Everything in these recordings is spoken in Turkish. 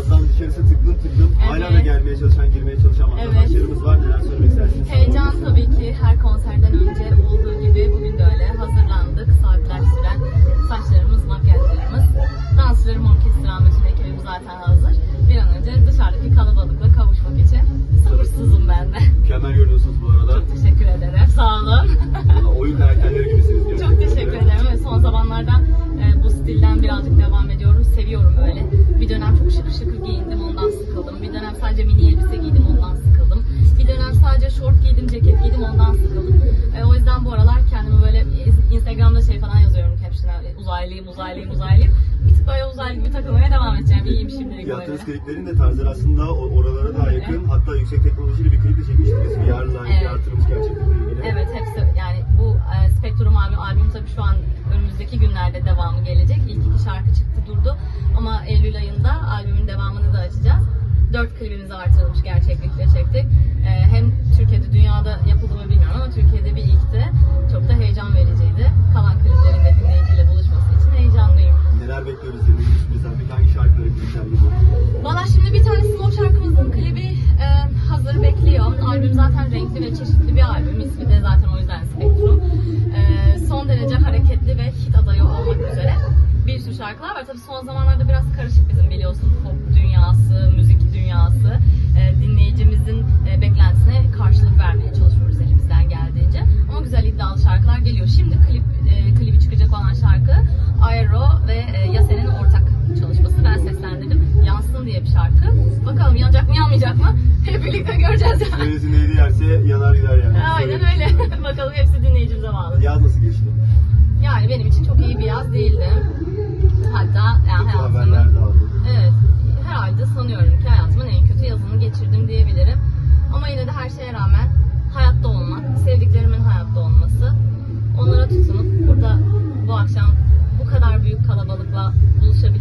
yazdan dışarısı tıklım tıklım. Hala da Evet. gelmeye çalışan, girmeye çalışan vatandaşlarımız var. Neler söylemek istersiniz? Heyecan tabii ki her konserden önce olduğu gibi bugün de öyle hazırlandık. Saatler süren saçlarımız, makyajlarımız, dansçılarım, orkestram, bütün ekibim zaten hazır. Bir an önce dışarıdaki kalabalıkla kavuşmak için sabırsızım ben de. Mükemmel görünüyorsunuz bu arada. Çok teşekkür ederim. Sağ olun. Oyun karakterleri gibisiniz. Çok teşekkür ederim. Evet, son zamanlarda e, bu stilden birazcık devam ediyorum. Seviyorum öyle. Dönem çok şıkır şıkır giyindim, ondan sıkıldım. Bir dönem sadece mini elbise giydim, ondan sıkıldım. Bir dönem sadece şort giydim, ceket giydim, ondan sıkıldım. E, o yüzden bu aralar kendimi böyle Instagram'da şey falan yazıyorum caption'a. Uzaylıyım, uzaylıyım, uzaylıyım. Bir tık böyle uzaylı gibi takılmaya devam edeceğim. İyiyim şimdilik böyle. Yaptığınız kliplerin de tarzları aslında oralara daha yakın. Hatta yüksek teknolojiyle bir klip de çekmiştiniz. VR'la Evet. VR tırımız gerçeklikle ilgili. Evet hepsi yani bu e, Spektrum albüm, albüm tabii şu an önümüzdeki günlerde devamı gelecek. İlk iki şarkı çıktı durdu ama Eylül ayında albümün devamını da açacağız. Dört klibimizi artırılmış gerçeklikle çektik. E, hem Türkiye'de dünyada yapıldı mı bilmiyorum ama Türkiye'de bir ilkti. Çok da heyecan vericiydi. Kalan kliplerin de dinleyiciyle buluşması için heyecanlıyım. Neler bekliyoruz dinleyicilerimiz? Mesela peki hangi şarkıları gibi? Valla şimdi bir tane slow şarkımızın klibi e, hazır bekliyor. Albüm zaten renkli ve çeşitli bir sürü şarkılar var. Tabii son zamanlarda biraz karışık bizim biliyorsun pop dünyası, müzik dünyası. E, dinleyicimizin e, beklentisine karşılık vermeye çalışıyoruz elimizden geldiğince. Ama güzel iddialı şarkılar geliyor. Şimdi klip e, klibi çıkacak olan şarkı Aero ve e, Yasen'in ortak çalışması. Ben seslendirdim. Yansın diye bir şarkı. Bakalım yanacak mı yanmayacak mı? Hep birlikte göreceğiz yani. Neresi neydi yerse yanar gider yani. Aynen öyle. Bakalım hepsi dinleyicimize bağlı. Yaz nasıl geçti? Yani benim için çok iyi bir yaz değildi. Hatta yani Kötü hayatımın haberler de. Evet, herhalde sanıyorum ki hayatımın en kötü yazını geçirdim diyebilirim. Ama yine de her şeye rağmen hayatta olmak, sevdiklerimin hayatta olması, onlara tutunup burada bu akşam bu kadar büyük kalabalıkla buluşabilecek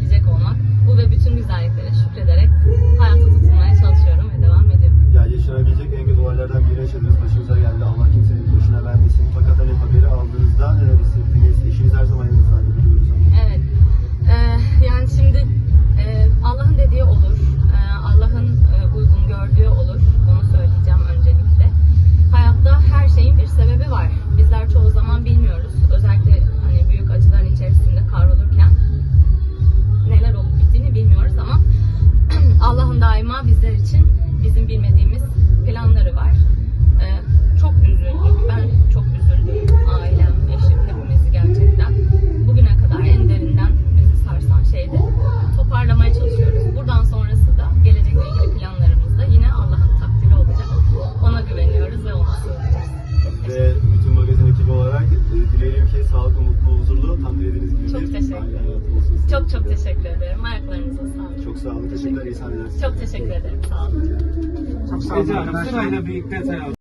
Çok çok teşekkür ederim. Ayaklarınıza sağlık. Çok sağ olun. Teşekkürler. İyi sahneler. Çok teşekkür ederim. Sağ olun. Çok sağ olun. Sırayla birlikte sayalım.